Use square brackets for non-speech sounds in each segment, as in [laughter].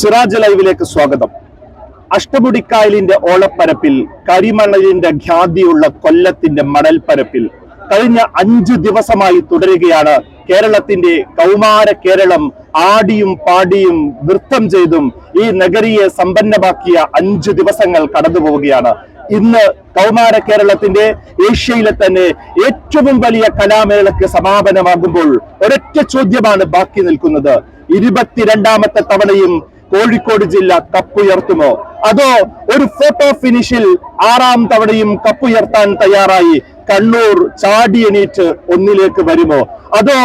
സിറാജ് ലൈവിലേക്ക് സ്വാഗതം. അഷ്ടമുടിക്കായലിന്റെ ഓളപ്പരപ്പിൽ കരിമണലിന്റെ ഖ്യാതിയുള്ള കൊല്ലത്തിന്റെ മണൽപ്പരപ്പിൽ കഴിഞ്ഞ അഞ്ചു ദിവസമായി തുടരുകയാണ് കേരളത്തിന്റെ കൗമാര കേരളം ആടിയും പാടിയും നൃത്തം ചെയ്തും ഈ നഗരിയെ സമ്പന്നമാക്കിയ അഞ്ചു ദിവസങ്ങൾ കടന്നു പോവുകയാണ് ഇന്ന് കൗമാര കേരളത്തിന്റെ ഏഷ്യയിലെ തന്നെ ഏറ്റവും വലിയ കലാമേളയ്ക്ക് സമാപനമാകുമ്പോൾ ഒരൊറ്റ ചോദ്യമാണ് ബാക്കി നിൽക്കുന്നത്. ഇരുപത്തിരണ്ടാമത്തെ തവണയും കോഴിക്കോട് ജില്ല കപ്പുയർത്തുമോ? അതോ ഒരു ഫോട്ടോ ഫിനിഷിൽ ആറാം തവണയും കപ്പുയർത്താൻ തയ്യാറായി കണ്ണൂർ ചാടി എണീറ്റ് ഒന്നിലേക്ക് വരുമോ? അതോ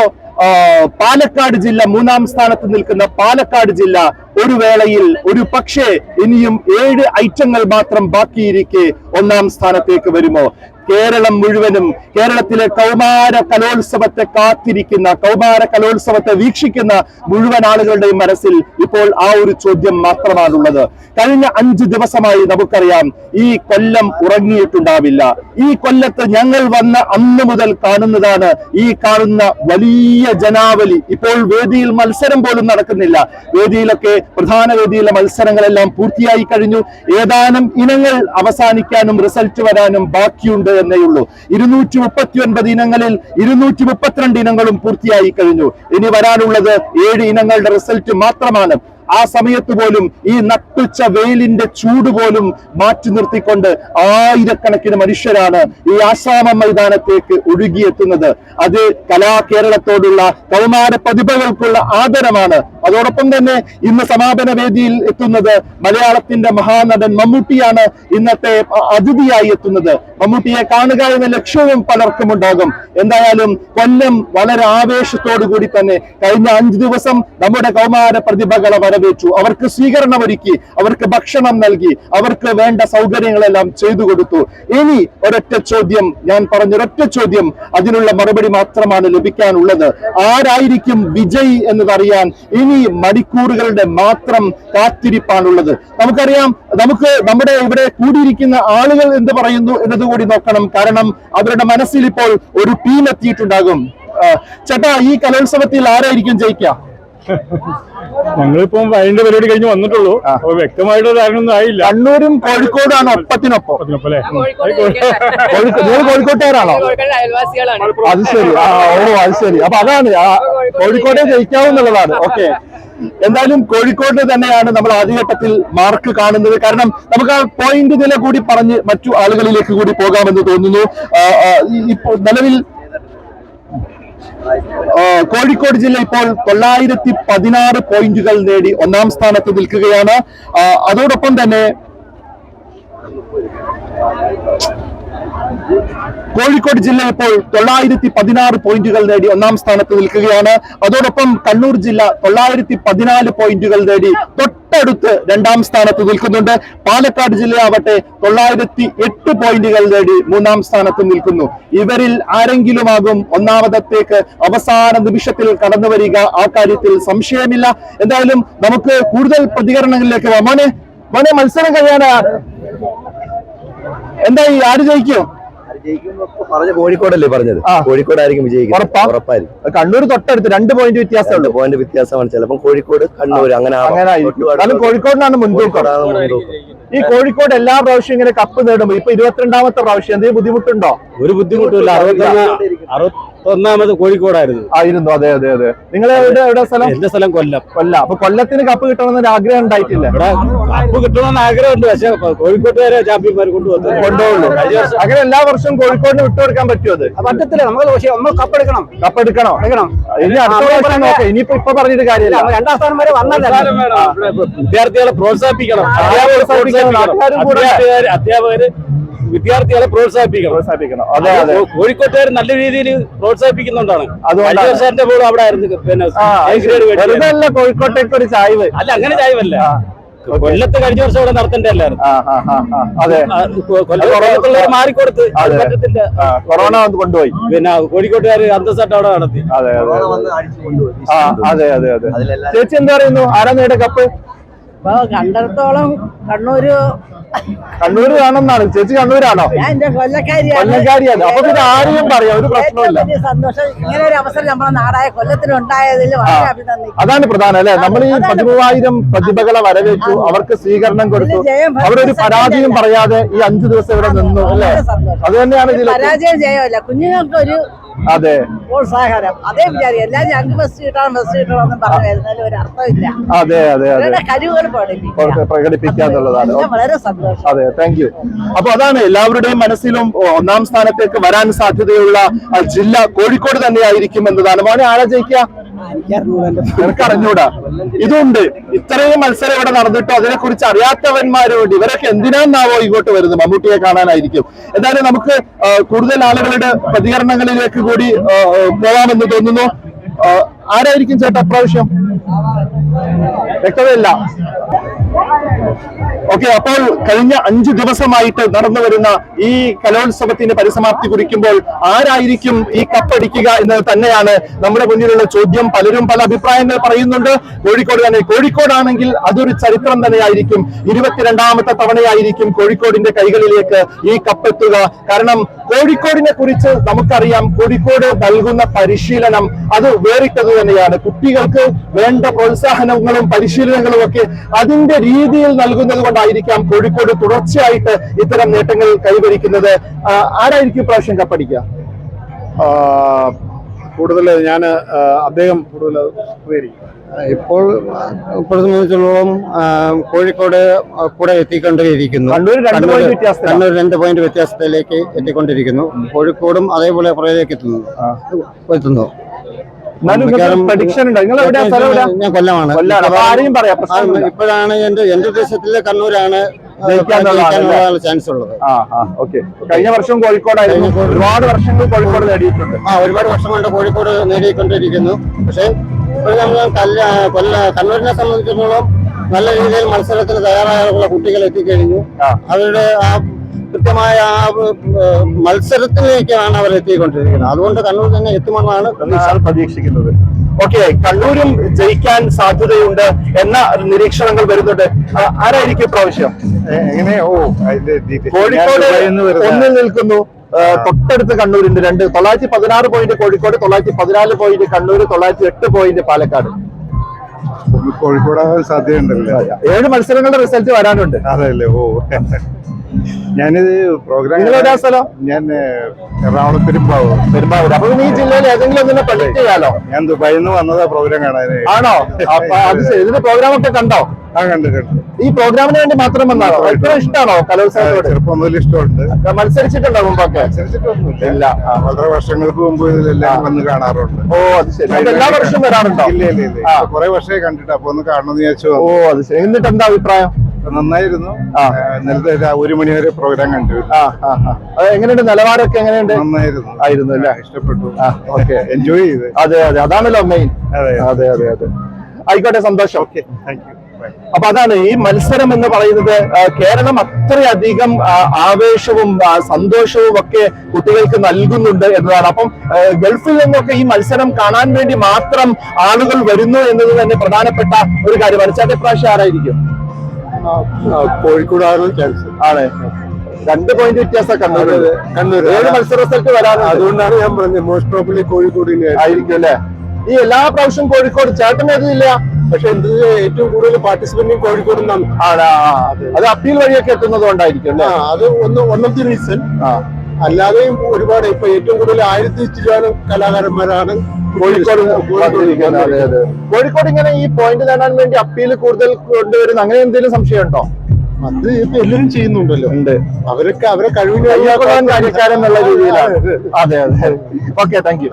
പാലക്കാട് ജില്ല മൂന്നാം സ്ഥാനത്ത് നിൽക്കുന്ന പാലക്കാട് ജില്ല ഒരു വേളയിൽ ഒരു പക്ഷേ ഇനിയും ഏഴ് ഐറ്റങ്ങൾ മാത്രം ബാക്കിയിരിക്കെ ഒന്നാം സ്ഥാനത്തേക്ക് വരുമോ? കേരളം മുഴുവനും കേരളത്തിലെ കൗമാര കലോത്സവത്തെ കാത്തിരിക്കുന്ന കൗമാര കലോത്സവത്തെ വീക്ഷിക്കുന്ന മുഴുവൻ ആളുകളുടെയും മനസ്സിൽ ഇപ്പോൾ ആ ഒരു ചോദ്യം മാത്രമാണുള്ളത്. കഴിഞ്ഞ അഞ്ച് ദിവസമായി നമുക്കറിയാം ഈ കൊല്ലം ഉറങ്ങിയിട്ടുണ്ടാവില്ല. ഈ കൊല്ലത്ത് ഞങ്ങൾ വന്ന അന്ന് മുതൽ കാണുന്നതാണ് ഈ കാണുന്ന വലിയ ജനാവലി. ഇപ്പോൾ വേദിയിൽ മത്സരം പോലും നടക്കുന്നില്ല. വേദിയിലൊക്കെ പ്രധാന വേദിയിലെ മത്സരങ്ങളെല്ലാം പൂർത്തിയായി കഴിഞ്ഞു. ഏതാനും ഇനങ്ങൾ അവസാനിക്കാനും റിസൾട്ട് വരാനും ബാക്കിയുണ്ട്. എന്നേ ഉള്ളൂ ഇരുന്നൂറ്റി മുപ്പത്തി ഒൻപത് ഇനങ്ങളിൽ ഇരുന്നൂറ്റി മുപ്പത്തിരണ്ട് ഇനങ്ങളും പൂർത്തിയായി കഴിഞ്ഞു. ഇനി വരാനുള്ളത് ഏഴ് ഇനങ്ങളുടെ റിസൾട്ട് മാത്രമാണ്. ആ സമയത്ത് പോലും ഈ നട്ടുച്ച വെയിലിന്റെ ചൂട് പോലും മാറ്റി നിർത്തിക്കൊണ്ട് ആയിരക്കണക്കിന് മനുഷ്യരാണ് ഈ ആശ്രാമ മൈതാനത്തേക്ക് ഒഴുകിയെത്തുന്നത്. അത് കലാ കലാകേരളത്തോടുള്ള കൗമാര പ്രതിഭകൾക്കുള്ള ആദരമാണ്. അതോടൊപ്പം തന്നെ ഇന്ന് സമാപന വേദിയിൽ എത്തുന്നത് മലയാളത്തിന്റെ മഹാനടൻ മമ്മൂട്ടിയാണ് ഇന്നത്തെ അതിഥിയായി എത്തുന്നത്. മമ്മൂട്ടിയെ കാണുക എന്ന ലക്ഷ്യവും പലർക്കും ഉണ്ടാകും. എന്തായാലും കൊല്ലം വളരെ ആവേശത്തോടു കൂടി തന്നെ കഴിഞ്ഞ അഞ്ചു ദിവസം നമ്മുടെ കൗമാര പ്രതിഭകളെ വരവേറ്റു അവർക്ക് സ്വീകരണം ഒരുക്കി അവർക്ക് ഭക്ഷണം നൽകി അവർക്ക് വേണ്ട സൗകര്യങ്ങളെല്ലാം ചെയ്തു കൊടുത്തു. ഇനി ഒരൊറ്റ ചോദ്യം ഞാൻ പറഞ്ഞൊരൊറ്റ ചോദ്യം അതിനുള്ള മറുപടി മാത്രമാണ് ലഭിക്കാനുള്ളത്. ആരായിരിക്കും വിജയ് എന്നതറിയാൻ ഇനി മണിക്കൂറുകളുടെ മാത്രം കാത്തിരിപ്പാണുള്ളത്. നമുക്കറിയാം നമുക്ക് നമ്മുടെ ഇവിടെ കൂടിയിരിക്കുന്ന ആളുകൾ എന്ത് പറയുന്നു എന്നതുകൂടി നോക്കണം. കാരണം അവരുടെ മനസ്സിൽ ഇപ്പോൾ ഒരു ടീം എത്തിയിട്ടുണ്ടാകും. ചേട്ടാ ഈ കലോത്സവത്തിൽ ആരായിരിക്കും ജയിക്കുക [laughs] ഞങ്ങളിപ്പം അതിന്റെ പരിപാടി കഴിഞ്ഞ് വന്നിട്ടുള്ളൂ. അപ്പൊ വ്യക്തമായിട്ടുള്ള ധാരണയൊന്നും ആയില്ല. കണ്ണൂരും കോഴിക്കോടാണ് ഒപ്പത്തിനൊപ്പം. അല്ലെ അല്ലേ നിങ്ങൾ കോഴിക്കോട്ടുകാരാണോ? അത് ശരി. ആ ഓ അത് ശരി. അപ്പൊ അതാണ് കോഴിക്കോട്ടെ കോഴിക്കോടെ ജയിക്കാവുന്നുള്ളതാണ് ഓക്കെ. എന്തായാലും കോഴിക്കോട് തന്നെയാണ് നമ്മൾ ആദ്യഘട്ടത്തിൽ മാർക്ക് കാണുന്നത്. കാരണം നമുക്ക് ആ പോയിന്റ് നില കൂടി പറഞ്ഞ് മറ്റു ആളുകളിലേക്ക് കൂടി പോകാമെന്ന് തോന്നുന്നു. ഇപ്പോൾ നിലവിൽ കോഴിക്കോട് ജില്ല ഇപ്പോൾ തൊള്ളായിരത്തി പതിനാറ് പോയിന്റുകൾ നേടി ഒന്നാം സ്ഥാനത്ത് നിൽക്കുകയാണ്. അതോടൊപ്പം തന്നെ കോഴിക്കോട് ജില്ല ഇപ്പോൾ തൊള്ളായിരത്തി പതിനാറ് പോയിന്റുകൾ നേടി ഒന്നാം സ്ഥാനത്ത് നിൽക്കുകയാണ്. അതോടൊപ്പം കണ്ണൂർ ജില്ല തൊള്ളായിരത്തി പതിനാല് പോയിന്റുകൾ നേടി തൊട്ടടുത്ത് രണ്ടാം സ്ഥാനത്ത് നിൽക്കുന്നുണ്ട്. പാലക്കാട് ജില്ലയാവട്ടെ തൊള്ളായിരത്തി എട്ട് പോയിന്റുകൾ നേടി മൂന്നാം സ്ഥാനത്ത് നിൽക്കുന്നു. ഇവരിൽ ആരെങ്കിലുമാകും ഒന്നാമതത്തേക്ക് അവസാന നിമിഷത്തിൽ കടന്നു വരിക ആ കാര്യത്തിൽ സംശയമില്ല. എന്തായാലും നമുക്ക് കൂടുതൽ പ്രതികരണങ്ങളിലേക്ക് വാ മോനെ മോനെ മത്സരം കഴിയാനാ? എന്തായി? ആര് ജയിക്കും? കോഴിക്കോടല്ലേ പറഞ്ഞത്? കോഴിക്കോട് ആയിരിക്കും വിജയിക്കും? ഉറപ്പായിരിക്കും. കണ്ണൂർ തൊട്ടടുത്ത് രണ്ട് പോയിന്റ് വ്യത്യാസം പോയിന്റ് വ്യത്യാസമാണ് ചിലപ്പോൾ കോഴിക്കോട് കണ്ണൂർ അങ്ങനെ കോഴിക്കോടിനാണ് മുൻതൂക്കം. ഈ കോഴിക്കോട് എല്ലാ പ്രാവശ്യം ഇങ്ങനെ കപ്പ് നേടുമ്പോ ഇപ്പൊ ഇരുപത്തിരണ്ടാമത്തെ പ്രാവശ്യം എന്തെങ്കിലും ബുദ്ധിമുട്ടുണ്ടോ? ഒരു ബുദ്ധിമുട്ടില്ല. അറുപത്തൊന്ന് അറുപത്തൊന്നാമത് കോഴിക്കോടായിരുന്നു. ആയിരുന്നു. അതെ അതെ അതെ. നിങ്ങൾ എവിടെ എവിടെ സ്ഥലം? എന്റെ സ്ഥലം കൊല്ലം. കൊല്ലം. അപ്പൊ കൊല്ലത്തിന് കപ്പ് കിട്ടണമെന്നൊരു ആഗ്രഹം ഉണ്ടായിട്ടില്ല? ഇവിടെ കപ്പ് കിട്ടണമെന്ന് ആഗ്രഹമുണ്ട്. പക്ഷെ കോഴിക്കോട്ടുകാരെ ചാമ്പ്യന്മാർ കൊണ്ടുവന്നു. കൊണ്ടുപോകുള്ളൂ അങ്ങനെ എല്ലാ വർഷവും കോഴിക്കോടിന് വിട്ടുകൊടുക്കാൻ പറ്റുമോ അത്? പറ്റത്തില്ല. നമ്മൾ പക്ഷേ നമ്മൾ കപ്പെടുക്കണം കപ്പ് എടുക്കണോ? എടുക്കണം. ഇനി അടുത്ത പ്രാവശ്യം നോക്കാം. ഇനിയിപ്പോ ഇപ്പൊ പറഞ്ഞിട്ട് കാര്യമില്ല. രണ്ടാം സ്ഥാനം വരെ വന്നല്ല വിദ്യാർത്ഥികളെ പ്രോത്സാഹിപ്പിക്കണം. അധ്യാപകരെ വിദ്യാർത്ഥികളെ പ്രോത്സാഹിപ്പിക്കണം. പ്രോത്സാഹിപ്പിക്കണം. അതെ അതെ കോഴിക്കോട്ടുകാർ നല്ല രീതിയിൽ പ്രോത്സാഹിപ്പിക്കുന്നുണ്ടാണ്. അതുകൊണ്ട് പോലും അവിടെ ആയിരുന്നു പിന്നെ കോഴിക്കോട്ടേക്ക് ഒരു ചായവ്. അല്ല അങ്ങനെ ചായവല്ല. കൊല്ലത്ത് കഴിഞ്ഞ വർഷം ഇവിടെ നടത്തണ്ടല്ലായിരുന്നു മാറിക്കൊടുത്ത്. പറ്റത്തില്ല. കൊറോണ വന്ന് കൊണ്ടുപോയി. പിന്നെ കോഴിക്കോട്ടുകാർ അന്തസ്സായിട്ട് അവിടെ നടത്തി. അതെ അതെ കൊറോണ വന്ന് അടിച്ചു കൊണ്ടുപോയി. അതെ അതെ ചേച്ചി എന്താ പറയുന്നു? ആരാ നേടെ കപ്പ്? ഇപ്പൊ കണ്ടിടത്തോളം കണ്ണൂര് കണ്ണൂര് കാണുന്നതാണ്. ചേച്ചി കണ്ണൂരാണോ? ഞാൻ എന്റെ കൊല്ലക്കാരിയാണ്. കൊല്ലക്കാരിയാണ്. അപ്പൊ പിന്നെ ആരെയും പറയാം. ഒരു പ്രശ്നമില്ല സന്തോഷം ഇങ്ങനെ ഒരു അവസരം നമ്മുടെ നാടായ കൊല്ലത്തിന് ഉണ്ടായതിൽ വളരെ അഭിനന്ദിക്കുന്നു. അതാണ് പ്രധാനം അല്ലെ? നമ്മൾ ഈ പതിമൂവായിരം പ്രതിഭകളെ വരവേറ്റു. അവർക്ക് സ്വീകരണം കൊടുത്തു. അവരൊരു പരാജയം പറയാതെ ഈ അഞ്ചു ദിവസം ഇവിടെ നിന്നു അല്ലെ. അത് തന്നെയാണ് പരാജയം ജയമല്ല. കുഞ്ഞുങ്ങൾക്ക് ഒരു അതെ. പ്രോത്സാഹനം അതേ വിചാരി എല്ലാം ഞങ്ങൾക്ക് ബസ് കിട്ടണം ബസ് കിട്ടണം എന്ന് പറഞ്ഞു വരുന്നതിൽ ഒരു അർത്ഥമില്ല. അതെ അതെ അതെ. കഴിവുകൾ പ്രകടിപ്പിക്കുക. എന്നുള്ളതാണ്. വളരെ സന്തോഷം. അതെ താങ്ക് യു അപ്പൊ അതാണ് എല്ലാവരുടെയും മനസ്സിലും ഒന്നാം സ്ഥാനത്തേക്ക് വരാൻ സാധ്യതയുള്ള ജില്ല കോഴിക്കോട് തന്നെയായിരിക്കും എന്നതാണ്. മോനെ ആരാ ജയിക്കുക? നിനക്ക് ഇതുണ്ട്. ഇത്രയും മത്സരം ഇവിടെ നടന്നിട്ടോ? അതിനെ കുറിച്ച് അറിയാത്തവന്മാരോട് ഇവരൊക്കെ എന്തിനാന്നാവോ ഇങ്ങോട്ട് വരുന്നത്? മമ്മൂട്ടിയെ കാണാനായിരിക്കും. എന്തായാലും നമുക്ക് കൂടുതൽ ആളുകളുടെ പ്രതികരണങ്ങളിലേക്ക് കൂടി പോവാമെന്ന് തോന്നുന്നു. ആരായിരിക്കും ചേട്ടാ അപ്രാവശ്യം വ്യക്തതയില്ല. ഓക്കെ അപ്പോൾ കഴിഞ്ഞ അഞ്ചു ദിവസമായിട്ട് നടന്നു വരുന്ന ഈ കലോത്സവത്തിന്റെ പരിസമാപ്തി കുറിക്കുമ്പോൾ ആരായിരിക്കും ഈ കപ്പടിക്കുക എന്നത് തന്നെയാണ് നമ്മുടെ മുന്നിലുള്ള ചോദ്യം. പലരും പല അഭിപ്രായങ്ങൾ പറയുന്നുണ്ട്. കോഴിക്കോട് തന്നെ കോഴിക്കോടാണെങ്കിൽ അതൊരു ചരിത്രം തന്നെയായിരിക്കും. ഇരുപത്തിരണ്ടാമത്തെ തവണയായിരിക്കും കോഴിക്കോടിന്റെ കൈകളിലേക്ക് ഈ കപ്പെത്തുക. കാരണം കോഴിക്കോടിനെ കുറിച്ച് നമുക്കറിയാം കോഴിക്കോട് നൽകുന്ന പരിശീലനം അത് വേറിട്ടത് തന്നെയാണ്. കുട്ടികൾക്ക് വേണ്ട പ്രോത്സാഹനങ്ങളും പരിശീലനങ്ങളും ഒക്കെ അതിന്റെ രീതിയിൽ നൽകുന്നത് കൊണ്ടായിരിക്കാം കോഴിക്കോട് തുടർച്ചയായിട്ട് ഇത്തരം നേട്ടങ്ങൾ കൈവരിക്കുന്നത്. ആരായിരിക്കും പ്രാവശ്യം കപ്പടിക്കുക കൂടുതൽ ഞാൻ അദ്ദേഹം കൂടുതൽ ഇപ്പോൾ ഇപ്പോൾ സംബന്ധിച്ചിടത്തോളം കോഴിക്കോട് കൂടെ എത്തിക്കൊണ്ടേയിരിക്കുന്നു കണ്ണൂർ രണ്ട് പോയിന്റ് വ്യത്യാസത്തിലേക്ക് എത്തിക്കൊണ്ടിരിക്കുന്നു. കോഴിക്കോടും അതേപോലെ പുറകിലേക്ക് എത്തുന്നു. എത്തുന്നു. ഞാൻ കൊല്ലമാണ്. ഇപ്പോഴാണ് എന്റെ എന്റെ ഉദ്ദേശത്തിൽ കണ്ണൂരാണ് ചാൻസ് ഉള്ളത്. കഴിഞ്ഞ വർഷം കോഴിക്കോടായിരുന്നു. ഒരുപാട് വർഷങ്ങൾ കോഴിക്കോട് നേടിയിട്ടുണ്ട്. ആ ഒരുപാട് വർഷം കൊണ്ട് കോഴിക്കോട് നേടിക്കൊണ്ടിരിക്കുന്നു. പക്ഷേ നമ്മൾ കല്ല കൊല്ല കണ്ണൂരിനെ സംബന്ധിച്ചിടത്തോളം നല്ല രീതിയിൽ മത്സരത്തിന് തയ്യാറായുള്ള കുട്ടികൾ എത്തിക്കഴിഞ്ഞു. അവരുടെ ആ കൃത്യമായ ആ മത്സരത്തിലേക്കാണ് അവർ എത്തിക്കൊണ്ടിരിക്കുന്നത്. അതുകൊണ്ട് കണ്ണൂർ തന്നെ എത്തുമെന്നാണ് പ്രതീക്ഷിക്കുന്നത്. ഓക്കെ കണ്ണൂരും ജയിക്കാൻ സാധ്യതയുണ്ട് എന്ന നിരീക്ഷണങ്ങൾ വരുന്നുണ്ട്. ആരായിരിക്കും പ്രാവശ്യം? എങ്ങനെ? ഓ കോഴിക്കോട് ഒന്നിൽ നിൽക്കുന്നു. തൊട്ടടുത്ത് കണ്ണൂരുണ്ട് രണ്ട് തൊള്ളായിരത്തി പതിനാറ് പോയിന്റ് കോഴിക്കോട് തൊള്ളായിരത്തി പതിനാല് പോയിന്റ് കണ്ണൂർ തൊള്ളായിരത്തി എട്ട് പോയിന്റ് പാലക്കാട്. കോഴിക്കോട് സാധ്യതയുണ്ടല്ലോ? ഏഴ് മത്സരങ്ങളുടെ റിസൾട്ട് വരാനുണ്ട്. അതല്ലേ ഓ. ഞാനിത് പ്രോഗ്രാം സ്ഥലം? ഞാൻ എറണാകുളം പെരുമ്പാവൂർ. പെരുമ്പാവൂർ. അപ്പൊ ഈ ജില്ലയിൽ ഏതെങ്കിലും ഒന്നിനെ പ്രൊജക്ട് ചെയ്യാലോ? ഞാൻ ദുബായിൽ നിന്ന് വന്നതാ പ്രോഗ്രാം കാണാൻ ആണോ? അത്. ഇതിന്റെ പ്രോഗ്രാം ഒക്കെ കണ്ടോ? ആ കണ്ടു കണ്ടു. ഈ പ്രോഗ്രാമിന് വേണ്ടി മാത്രം വന്നാണോ എത്ര ഇഷ്ടമാണോ കലോത്സവത്തോട്? ചെറുപ്പം മുതൽ ഇഷ്ടമുണ്ട്. മത്സരിച്ചിട്ടുണ്ടോ മുമ്പൊക്കെ? ഇല്ല. വളരെ വർഷങ്ങൾക്ക് മുമ്പ് ഇതിലെല്ലാം വന്ന് കാണാറുണ്ട്. ഓ അത് ശരി. എല്ലാ വർഷവും വരാറുണ്ടോ? ഇല്ല ഇല്ല. കുറെ വർഷമായി കണ്ടിട്ട് അപ്പൊ ഒന്ന് കാണണമെന്ന് വിചാരിച്ചു ഓ അത് ശരി. എന്നിട്ട് എന്താ അഭിപ്രായം? നന്നായിരുന്നു. നേരത്തെ ഇന്നലത്തെ ഒരു മണി വരെ പ്രോഗ്രാം കണ്ടു. എങ്ങനെയുണ്ട്? നിലവാരമൊക്കെ എങ്ങനെയുണ്ട്? നന്നായിരുന്നു. ആയിരുന്നു അല്ലേ? ഇഷ്ടപ്പെട്ടു. ഓക്കെ. എൻജോയ് ചെയ്ത്. അതെ അതെ. അതാണല്ലോ മെയിൻ അതെ അതെ. അതെ അതെ ആയിക്കോട്ടെ സന്തോഷം. ഓക്കെ താങ്ക് യു അപ്പൊ അതാണ് ഈ മത്സരം എന്ന് പറയുന്നത്. കേരളം അത്രയധികം ആവേശവും സന്തോഷവും ഒക്കെ കുട്ടികൾക്ക് നൽകുന്നുണ്ട് എന്നതാണ്. അപ്പം ഗൾഫിൽ നിന്നൊക്കെ ഈ മത്സരം കാണാൻ വേണ്ടി മാത്രം ആളുകൾ വരുന്നു എന്നത് തന്നെ പ്രധാനപ്പെട്ട ഒരു കാര്യമാണ്. ചേട്ടൻ പ്രാവശ്യം ആരായിരിക്കും? കോഴിക്കോടാണ് ചാൻസ് ആണ്. രണ്ട് പോയിന്റ് വ്യത്യാസം കണ്ണൂർ കണ്ണൂർ ഏഴ് മത്സര റിസൾട്ട് വരാൻ അതുകൊണ്ടാണ് ഞാൻ പറഞ്ഞത് മോസ്റ്റ് പ്രോബ്ലി കോഴിക്കോടിനെ ആയിരിക്കും അല്ലേ? ഈ എല്ലാ പ്രാവശ്യം കോഴിക്കോട് ചേട്ടൻ ഏതില്ല? പക്ഷെ എന്ത് ഏറ്റവും കൂടുതൽ പാർട്ടിസിപ്പന്റും കോഴിക്കോട്. അത്. അപ്പീൽ വഴിയൊക്കെ എത്തുന്നത് കൊണ്ടായിരിക്കും അത് ഒന്ന് ഒന്നാമത്തെ റീസൺ അല്ലാതെയും ഒരുപാട് ഇപ്പൊ ഏറ്റവും കൂടുതൽ ആയിരത്തി ചില്ലാനും കലാകാരന്മാരാണ് കോഴിക്കോട് കോഴിക്കോട് ഇങ്ങനെ ഈ പോയിന്റ് നേടാൻ വേണ്ടി അപ്പീൽ കൂടുതൽ കൊണ്ടുവരുന്ന അങ്ങനെ എന്തെങ്കിലും സംശയം ഉണ്ടോ അത് ഇപ്പൊ എല്ലാവരും ചെയ്യുന്നുണ്ടല്ലോ. ഉണ്ട്. അവരൊക്കെ അവരെ കഴിവിന് കയ്യാക്കുളൻ കാര്യക്കാരൻ എന്നുള്ള രീതിയിലാണ്. അതെ അതെ. ഓക്കെ താങ്ക് യു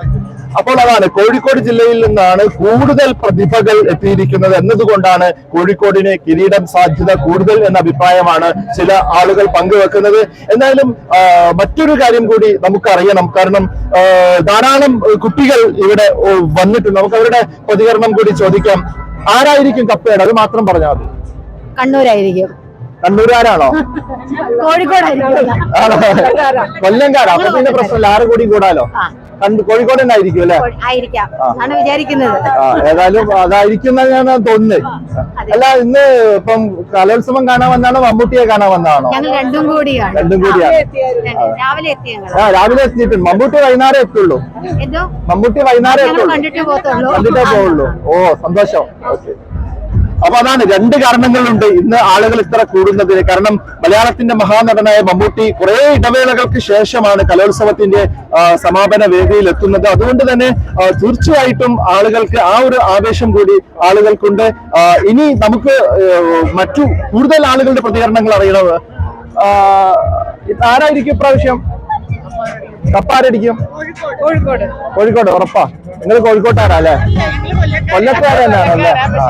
അപ്പോൾ അതാണ് കോഴിക്കോട് ജില്ലയിൽ നിന്നാണ് കൂടുതൽ പ്രതിഭകൾ എത്തിയിരിക്കുന്നത് എന്നതുകൊണ്ടാണ് കോഴിക്കോടിന് കിരീടം സാധ്യത കൂടുതൽ എന്ന അഭിപ്രായമാണ് ചില ആളുകൾ പങ്കുവെക്കുന്നത്. എന്തായാലും മറ്റൊരു കാര്യം കൂടി നമുക്കറിയണം. കാരണം ധാരാളം കുട്ടികൾ ഇവിടെ വന്നിട്ടുണ്ട്. നമുക്ക് അവരുടെ പ്രതികരണം കൂടി ചോദിക്കാം. ആരായിരിക്കും കപ്പയുടെ അത് മാത്രം പറഞ്ഞാൽ മതി. കണ്ണൂരായിരിക്കും. കണ്ണൂരാരാണോ? കൊല്ലംകാരാ. അപ്പൊ പിന്നെ പ്രശ്നമില്ല. ആറ് കോടി കൂടാലോ? കോഴിക്കോട് തന്നെ ആയിരിക്കും അല്ലെ? ഏതായാലും അതായിരിക്കും ഞാൻ തോന്നുന്നത് അല്ല ഇന്ന് ഇപ്പം കലോത്സവം കാണാൻ വന്നാണോ? മമ്മൂട്ടിയെ കാണാൻ വന്നാണോ? രണ്ടും കൂടിയാണ്. രണ്ടും കൂടിയാണ്. ആ. രാവിലെ എത്തിയിട്ടുണ്ട്. മമ്മൂട്ടി വൈകുന്നേരം എത്തുള്ളൂ. മമ്മൂട്ടി വൈകുന്നേരം എത്തുള്ളൂ. കണ്ടിട്ടേ പോവുള്ളൂ. ഓ സന്തോഷം. ഓക്കെ. അപ്പൊ അതാണ് രണ്ട് കാരണങ്ങളുണ്ട് ഇന്ന് ആളുകൾ ഇത്ര കൂടുന്നതിന് കാരണം മലയാളത്തിന്റെ മഹാനടനായ മമ്മൂട്ടി കുറെ ഇടവേളകൾക്ക് ശേഷമാണ് കലോത്സവത്തിന്റെ സമാപന വേദിയിൽ എത്തുന്നത്. അതുകൊണ്ട് തന്നെ തീർച്ചയായിട്ടും ആളുകൾക്ക് ആ ഒരു ആവേശം കൂടി ആളുകൾക്കുണ്ട്. ഇനി നമുക്ക് മറ്റു കൂടുതൽ ആളുകളുടെ പ്രതികരണങ്ങൾ അറിയണത്. ആരായിരിക്കും ഇപ്രാവശ്യം? കപ്പാരടിക്കും? കോഴിക്കോട്. കോഴിക്കോട് ഉറപ്പാ. നിങ്ങൾ കോഴിക്കോട്ടാരാ അല്ലേ കൊല്ലത്തുകാർ തന്നെയാണോ അല്ലേ ആ.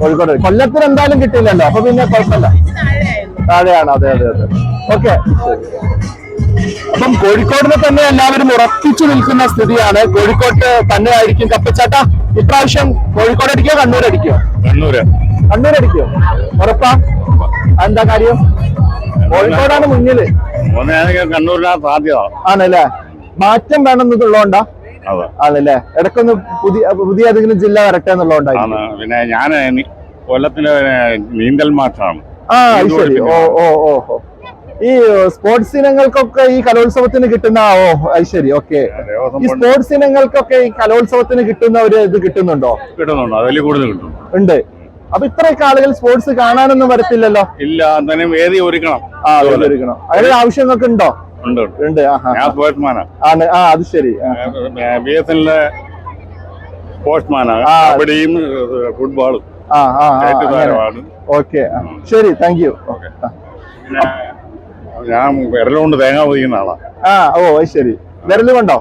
കോഴിക്കോട്. കൊല്ലത്തിന് എന്തായാലും കിട്ടില്ലല്ലോ അപ്പൊ പിന്നെ കുഴപ്പമില്ല. താഴെയാണ് അതെ അതെ അതെ. ഓക്കെ. അപ്പം കോഴിക്കോടിനെ തന്നെ എല്ലാവരും ഉറപ്പിച്ചു നിൽക്കുന്ന സ്ഥിതിയാണ്. കോഴിക്കോട്ട് തന്നെ ആയിരിക്കും കപ്പച്ചാട്ട. ഇപ്രാവശ്യം കോഴിക്കോട് അടിക്കോ കണ്ണൂർ അടിക്കോ കണ്ണൂര്. കണ്ണൂർ അടിക്കോ ഉറപ്പാ? എന്താ കാര്യം? കോഴിക്കോടാണ് മുന്നിൽ. കണ്ണൂരിനാ സാധ്യത ആണല്ലേ? മാറ്റം വേണമെന്നുള്ളതുകൊണ്ടാ? ആണല്ലേ? ഇടക്കൊന്ന് പുതിയ പുതിയ ഏതെങ്കിലും ജില്ല വരട്ടെ എന്നുള്ളതുകൊണ്ടായിരിക്കും. ആണ്. പിന്നെ ഞാൻ കൊല്ലത്തിന്റെ നീന്തൽ മാഷാണ് ആ ശരി. ഓ ഓ ഓ ഈ സ്പോർട്സ് ഇനങ്ങൾക്കൊക്കെ ഈ കലോത്സവത്തിന് കിട്ടുന്ന ഓ ശരി. ഓക്കെ. ഈ സ്പോർട്സ് ഇനങ്ങൾക്കൊക്കെ ഈ കലോത്സവത്തിന് കിട്ടുന്ന ഒരു ഇത് കിട്ടുന്നുണ്ടോ? കിട്ടുന്നുണ്ടോ. അതിൽ കൂടുതൽ കിട്ടും. ഉണ്ട്. അപ്പൊ ഇത്രയൊക്കെ ആളുകൾ സ്പോർട്സ് കാണാനൊന്നും വരത്തില്ലല്ലോ? ഇല്ല തന്നെ വേദി ഒരുക്കണം. ഒരുക്കണം. അതിനുള്ള ആവശ്യമൊക്കെ ഉണ്ടോ? ഉണ്ട് ഉണ്ട്. ഞാൻ സ്പോർട്സ്മാനാ ആ. അത് ശരി. ബി എസ് എന്നിലെ സ്പോർട്സ്മാനാണ്. കബഡിയും ഫുട്ബോളും. ഓക്കെ ശരി താങ്ക് യു ഞാൻ വിരലുകൊണ്ട് തേങ്ങ പൊതിക്കുന്ന ആളാ. ആ ഓ അത് ശരി. വിരലുകൊണ്ടോ?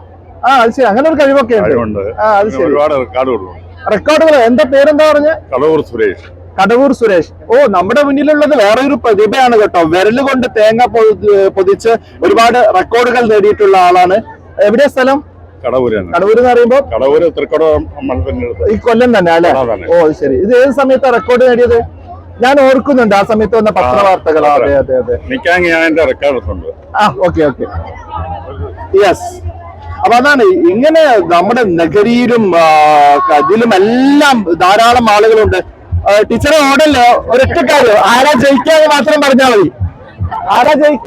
ആ അത് ശരി അങ്ങനെ ഒരു കഴിവൊക്കെ ഉണ്ട്. ആ അത് ശരി. ഒരുപാട് റെക്കോർഡുകളുണ്ട് റെക്കോർഡുകൾ എന്താ പേരെന്താ പറഞ്ഞ? കടവൂർ സുരേഷ്. കടവൂർ സുരേഷ്. ഓ നമ്മുടെ മുന്നിലുള്ളത് വേറെ ഒരു പ്രതിഭയാണ് കേട്ടോ. വിരൽ കൊണ്ട് തേങ്ങ പൊതി- പൊതിച്ച് ഒരുപാട് റെക്കോർഡുകൾ നേടിയിട്ടുള്ള ആളാണ്. എവിടെയാ സ്ഥലം? തന്നെ കടവൂർ എന്ന് പറയുമ്പോ? കടവൂര് ഈ കൊല്ലം തന്നെ അല്ലെ? ഓ ശരി. ഇത് ഏത് സമയത്താ റെക്കോർഡ് നേടിയത്? ഞാൻ ഓർക്കുന്നുണ്ട് ആ സമയത്ത് വന്ന പത്രവാർത്തകൾ. വാർത്തകൾ അതെ അതെ അതെ. റെക്കോർഡ് ആ ഓക്കെ ഓക്കെ. യെസ് അപ്പൊ അതാണ് ഇങ്ങനെ നമ്മുടെ നഗരിയിലും അതിലും ഇതിലും എല്ലാം ധാരാളം ആളുകളുണ്ട്. ടീച്ചറെ ഓടല്ലോ? ഒരൊറ്റ കാര്യം. ആരാ ജയിക്കാന്ന് മാത്രം പറഞ്ഞാൽ മതി. ആരാ ജയി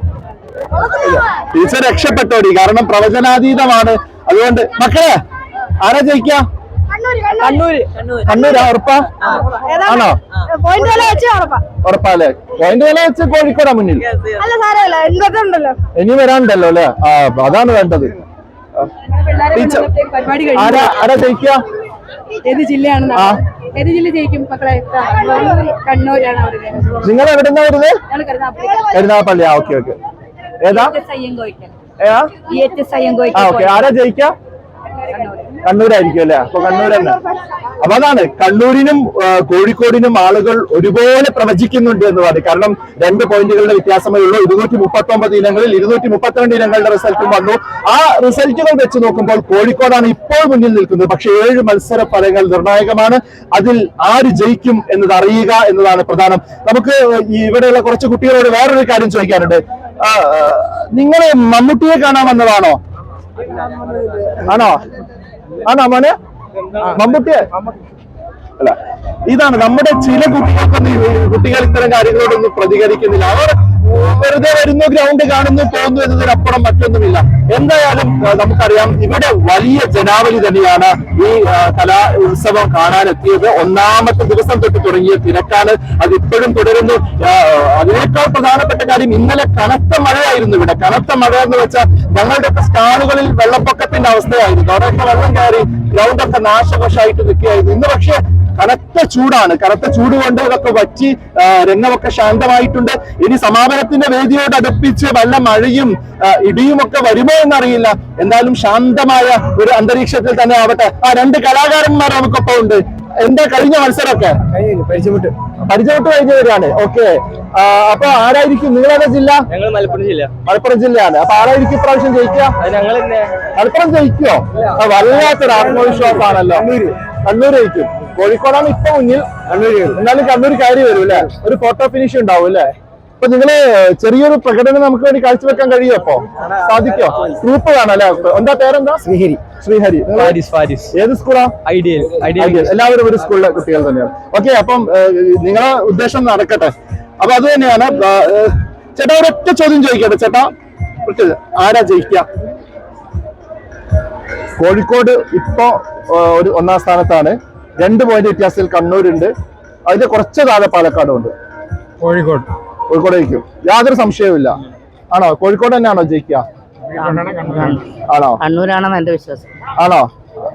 ടീച്ചർ രക്ഷപ്പെട്ടോടി. കാരണം പ്രവചനാതീതമാണ്. അതുകൊണ്ട് മക്കളെ ആരാ ജയിക്ക? കണ്ണൂര് കണ്ണൂരാ. ഉറപ്പാ? ആണോ? പോയിന്റ് വില വെച്ച് ഉറപ്പാ. ഉറപ്പാല്ലേ പോയിന്റ് വില വെച്ച് കോഴിക്കോടാ മുന്നിൽ. ഇനി വരാനുണ്ടല്ലോ അല്ലേ? ആ അതാണ് വേണ്ടത്. ടീച്ചർ പരിപാടി ആരാ ആരാ ജയിക്കുക ഏത് ജില്ലയാണ് ആ. ഏത് ജില്ല ജയിക്കും മക്കളെ? കണ്ണൂരാണ് അവരുടെ നിങ്ങൾ എവിടെന്നാ വരുന്നത് ഞങ്ങൾ കരുനാപ്പള്ളി കരുനാഗപ്പള്ളി. ആ ഓക്കെ ഓക്കെ. ഏതാ? അയ്യങ്കോയ്ക്കൽ ഏതാ? ആരാ എസ് കണ്ണൂരായിരിക്കും അല്ലെ? അപ്പൊ കണ്ണൂർ തന്നെ. അപ്പൊ അതാണ് കണ്ണൂരിനും കോഴിക്കോടിനും ആളുകൾ ഒരുപോലെ പ്രവചിക്കുന്നുണ്ട് എന്ന് പറയും കാരണം രണ്ട് പോയിന്റുകളുടെ വ്യത്യാസമേ ഉള്ളൂ. ഇരുന്നൂറ്റി മുപ്പത്തി ഒമ്പത് ഇനങ്ങളിൽ ഇരുന്നൂറ്റി മുപ്പത്തിരണ്ട് ഇനങ്ങളുടെ റിസൾട്ടും വന്നു. ആ റിസൾട്ടുകൾ വെച്ച് നോക്കുമ്പോൾ കോഴിക്കോടാണ് ഇപ്പോൾ മുന്നിൽ നിൽക്കുന്നത്. പക്ഷേ ഏഴ് മത്സര ഫലങ്ങൾ നിർണായകമാണ്. അതിൽ ആര് ജയിക്കും എന്നത് അറിയുക എന്നതാണ് പ്രധാനം. നമുക്ക് ഇവിടെയുള്ള കുറച്ച് കുട്ടികളോട് വേറൊരു കാര്യം ചോദിക്കാനുണ്ട്. നിങ്ങൾ മമ്മൂട്ടിയെ കാണാൻ വന്നതാണോ? ആണോ? ആണോ മോനെ? മമ്മൂട്ടിയെ? അല്ല ഇതാണ് നമ്മുടെ ചില കുട്ടികൾക്കൊന്നും കുട്ടികൾ ഇത്തരം കാര്യങ്ങളോടൊന്നും പ്രതികരിക്കുന്നില്ല. അവർ വെറുതെ വരുന്നു ഗ്രൗണ്ട് കാണുന്നു പോകുന്നു എന്നതിനപ്പുറം മറ്റൊന്നുമില്ല. എന്തായാലും നമുക്കറിയാം ഇവിടെ വലിയ ജനാവലി തന്നെയാണ് ഈ കലാ ഉത്സവം കാണാനെത്തിയത്. ഒന്നാമത്തെ ദിവസം തൊട്ട് തുടങ്ങിയ തിരക്കാണ്. അത് ഇപ്പോഴും തുടരുന്നു അതിനേക്കാൾ പ്രധാനപ്പെട്ട കാര്യം ഇന്നലെ കനത്ത മഴയായിരുന്നു ഇവിടെ. കനത്ത മഴ എന്ന് വെച്ചാൽ ഞങ്ങളുടെ സ്റ്റാളുകളിൽ വെള്ളപ്പൊക്കത്തിന്റെ അവസ്ഥയായിരുന്നു. അവിടെയൊക്കെ വെള്ളം കയറി ഗ്രൗണ്ടൊക്കെ നാശവശമായിട്ട് നിൽക്കുകയായിരുന്നു. ഇന്ന് പക്ഷേ കനത്ത ചൂടാണ്. കനത്ത ചൂട് കൊണ്ട് ഇതൊക്കെ വറ്റി രംഗമൊക്കെ ശാന്തമായിട്ടുണ്ട്. ഇനി സമാപനത്തിന്റെ വേദിയോട് അടുപ്പിച്ച് വല്ല മഴയും ഇടിയും ഒക്കെ വരുമോ എന്നറിയില്ല. എന്തായാലും ശാന്തമായ ഒരു അന്തരീക്ഷത്തിൽ തന്നെ ആവട്ടെ. ആ രണ്ട് കലാകാരന്മാർ നമുക്കൊപ്പം ഉണ്ട്. എന്താ കഴിഞ്ഞ മത്സരമൊക്കെ? പരിചയപ്പെട്ട്. പരിചയപ്പെട്ട് കഴിഞ്ഞവരാണ് ഓക്കെ. അപ്പൊ ആരായിരിക്കും? നിങ്ങളേതാ ജില്ല? ഞങ്ങൾ മലപ്പുറം ജില്ല. മലപ്പുറം ജില്ലയാണ്. അപ്പൊ ആരായിരിക്കും ഇപ്രാവശ്യം ജയിക്കുക? ഞങ്ങൾ മലപ്പുറം ജയിക്കോ? വല്ലാത്തൊരു ആത്മവിശ്വാസമാണല്ലോ. കണ്ണൂർ ജയിക്കും. കോഴിക്കോടാണ് ഇപ്പൊ മുന്നിൽ. എന്നാലും കണ്ണൂർ കയറി വരും അല്ലെ? ഒരു ഫോട്ടോ ഫിനിഷ് ഉണ്ടാവും അല്ലെ? അപ്പൊ നിങ്ങൾ ചെറിയൊരു പ്രകടനം നമുക്ക് വേണ്ടി കാഴ്ചവെക്കാൻ കഴിയോ അപ്പൊ? സാധിക്കോ? ഗ്രൂപ്പ് കാണാം അല്ലെ? എന്താ പേരെന്താ? ശ്രീഹരി. ശ്രീഹരി. ഫാരിസ് ഫാരിസ്. ഏത് സ്കൂളാ? Ideal ideal. എല്ലാവരും ഒരു സ്കൂളിലെ കുട്ടികൾ തന്നെയാണ്. ഓക്കെ അപ്പം നിങ്ങളെ ഉദ്ദേശം നടക്കട്ടെ. അപ്പൊ അത് തന്നെയാണ് ചേട്ടാ ഒരൊറ്റ ചോദ്യം ചോദിക്കട്ടെ ചേട്ടാ. ആരാ ജയിക്കുക കോഴിക്കോട് ഇപ്പോ ഒരു ഒന്നാം സ്ഥാനത്താണ്. രണ്ട് പോയിന്റ് വ്യത്യാസത്തിൽ കണ്ണൂരുണ്ട്. അതിന്റെ കുറച്ച് താഴെ പാലക്കാടും ഉണ്ട് കോഴിക്കോട്. കോഴിക്കോട് ജയിക്കും യാതൊരു സംശയവുമില്ല. ആണോ? കോഴിക്കോട് തന്നെയാണോ ജയിക്കുക? ആണോ? കണ്ണൂരാണെന്ന് എന്റെ വിശ്വാസം. ആണോ?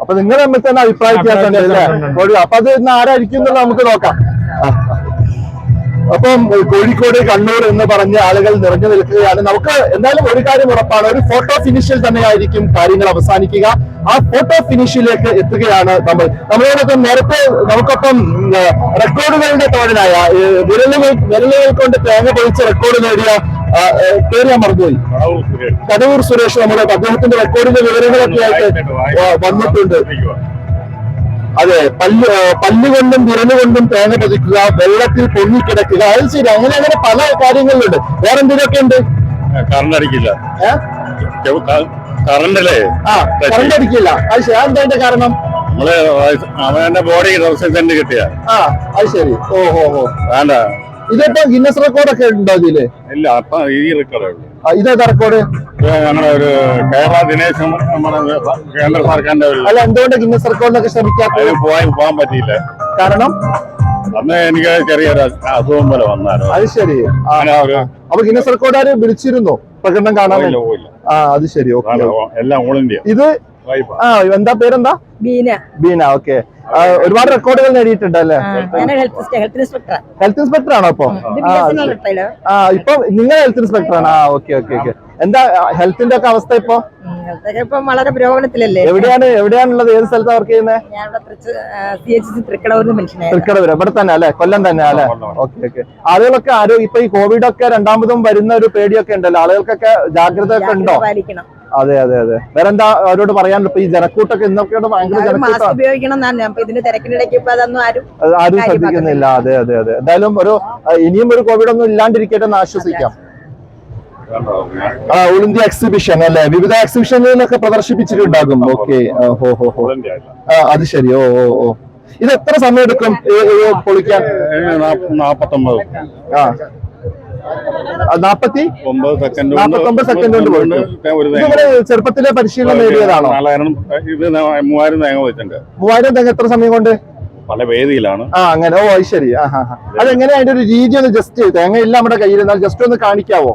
അപ്പൊ നിങ്ങൾ തമ്മിൽ തന്നെ അഭിപ്രായ അല്ലേ അപ്പൊ അത് ഇന്ന് ആരായിരിക്കും എന്നുള്ളത് നമുക്ക് നോക്കാം. അപ്പം കോഴിക്കോട് കണ്ണൂർ എന്ന് പറഞ്ഞ ആളുകൾ നിറഞ്ഞു നിൽക്കുകയാണ്. നമുക്ക് എന്തായാലും ഒരു കാര്യം ഉറപ്പാണ്. ഒരു ഫോട്ടോ ഫിനിഷിൽ തന്നെയായിരിക്കും കാര്യങ്ങൾ അവസാനിക്കുക. ആ ഫോട്ടോ ഫിനിഷിലേക്ക് എത്തുകയാണ് നമ്മൾ. നമ്മളോടൊപ്പം നേരത്തെ നമുക്കൊപ്പം റെക്കോർഡുകളുടെ തോഴനായ വിരലുകൾ വിരലുകൾ കൊണ്ട് തേങ്ങ പൊളിച്ച് റെക്കോർഡ് നേടിയ പേര് ഞാൻ മറന്നുപോയി. കടവൂർ സുരേഷ്. നമ്മുടെ അദ്ദേഹത്തിന്റെ റെക്കോർഡിന്റെ വിവരങ്ങളൊക്കെ ആയിട്ട് വന്നിട്ടുണ്ട്. അതെ പല്ല് പല്ലുകൊണ്ടും വിരലുകൊണ്ടും തേങ്ങ പതിക്കുക വെള്ളത്തിൽ പൊങ്ങിക്കിടക്കുക അത് ശരി. അങ്ങനെ അങ്ങനെ പല കാര്യങ്ങളിലുണ്ട്. വേറെ എന്തെങ്കിലുമൊക്കെ ഉണ്ട്? കറണ്ട് അടിക്കില്ല. കറണ്ടല്ലേ ആ കറണ്ട് അടിക്കില്ല. അത് ശരി. അതെന്താ കാരണം? നമ്മൾ അവന്റെ ബോഡി സെന്റ് കിട്ടിയ. ആ അത് ശരി. ഓ ഹോ ഹോ. വേണ്ട. ഇതിപ്പോ ഗിന്നസ് റെക്കോർഡൊക്കെ ഉണ്ടോ ഇതിൽ? ഇല്ല അപ്പൊ ഈ റെക്കോർഡ് ഇതേതാ റെക്കോർഡ് നമ്മുടെ ഒരു കേരള ദിനേശ് നമ്മുടെ കേന്ദ്ര സർക്കാരിന്റെ ഒരു അല്ല എന്തുകൊണ്ട് ഗിന്നസ് റെക്കോർഡിനൊക്കെ ശ്രമിക്കാത്ത പോയി പോകാൻ പറ്റിയില്ല. കാരണം? അന്ന് എനിക്ക് ചെറിയൊരു അസുഖം പോലെ വന്നായിരുന്നു. അത് ശരി. അപ്പൊ ഗിന്നസ് റെക്കോർഡുകാര് വിളിച്ചിരുന്നോ? പ്രകടനം കാണാൻ? ആ അത് ശരി. ഓക്കെ. എല്ലാം ഓൾ ഇന്ത്യ. ഇത്. ആ. എന്താ പേരെന്താ? ബീന. ബീന ഓക്കെ ഒരുപാട് റെക്കോർഡുകൾ നേടിയിട്ടുണ്ട് അല്ലേ? ഹെൽത്ത് ഹെൽത്ത് ഇൻസ്പെക്ടർ ആണോ ഇപ്പൊ? ആ, ഇപ്പൊ നിങ്ങൾ ഹെൽത്ത് ഇൻസ്പെക്ടർ ആണ്. ആ ഓക്കെ ഓക്കെ ഓക്കെ എന്താ ഹെൽത്തിന്റെ ഒക്കെ അവസ്ഥ ഇപ്പൊ? വളരെ പുരോഗമനത്തിലല്ലേ? എവിടെയാണ് എവിടെയാണുള്ളത്? ഏത് സ്ഥലത്താണ് വർക്ക് ചെയ്യുന്നത് തൃക്കടവൂര്. ഇവിടെ തന്നെ അല്ലെ? കൊല്ലം തന്നെ അല്ലെ? ഓക്കെ ഓക്കെ ആളുകളൊക്കെ ആരോ ഇപ്പൊ ഈ കോവിഡ് ഒക്കെ രണ്ടാമതും വരുന്ന ഒരു പേടിയൊക്കെ ഉണ്ടല്ലോ. ആളുകൾക്കൊക്കെ ജാഗ്രത ഒക്കെ ഉണ്ടോ? പാലിക്കണം. അതെ അതെ അതെ. വേറെ എന്താ അവരോട് പറയാനുള്ള ഈ ജനക്കൂട്ടൊക്കെ എന്തൊക്കെയാണ് ഭയങ്കര ഉപയോഗിക്കണം ഇതിന്റെ തിരക്കിനിടയ്ക്ക് ആരും ആരും ശ്രദ്ധിക്കുന്നില്ല. അതെ അതെ അതെ. എന്തായാലും ഒരു ഇനിയും ഒരു കോവിഡ് ഒന്നും ഇല്ലാണ്ടിരിക്കട്ടെ എന്ന് ആശ്വസിക്കാം. ആ ഓൾ ഇന്ത്യ എക്സിബിഷൻ അല്ലെ? വിവിധ എക്സിബിഷനുകളിലൊക്കെ പ്രദർശിപ്പിച്ചിട്ടുണ്ടാകും. ഓക്കെ. ഹോ ഹോ ഹോ. ആ അത് ശരി. ഓ ഓ ഓ. ഇത് എത്ര സമയം എടുക്കും പൊളിക്കാൻ? നാപ്പത്തൊമ്പത്. ആ, നാപ്പത്തി? ഒമ്പത് സെക്കൻഡ് നാപ്പത്തൊമ്പത് സെക്കൻഡ് കൊണ്ട് പൊളിക്കും ഒരു ചെറുപ്പത്തിലെ പരിശീലനം നേടിയതാണോ? ഇത് മൂവായിരം തേങ്ങ വെച്ചിട്ടുണ്ട്. മൂവായിരം തെങ്ങ് എത്ര സമയം കൊണ്ട്? പല വേദിയിലാണ്. ആ അങ്ങനെ. ഓ ശരി. ആ ഹാ ഹാ അതെങ്ങനെ അതിന്റെ ഒരു രീതി ഒന്ന് ജസ്റ്റ് തേങ്ങ ഇല്ല നമ്മുടെ കയ്യിൽ. എന്നാൽ ജസ്റ്റ് ഒന്ന് കാണിക്കാവോ?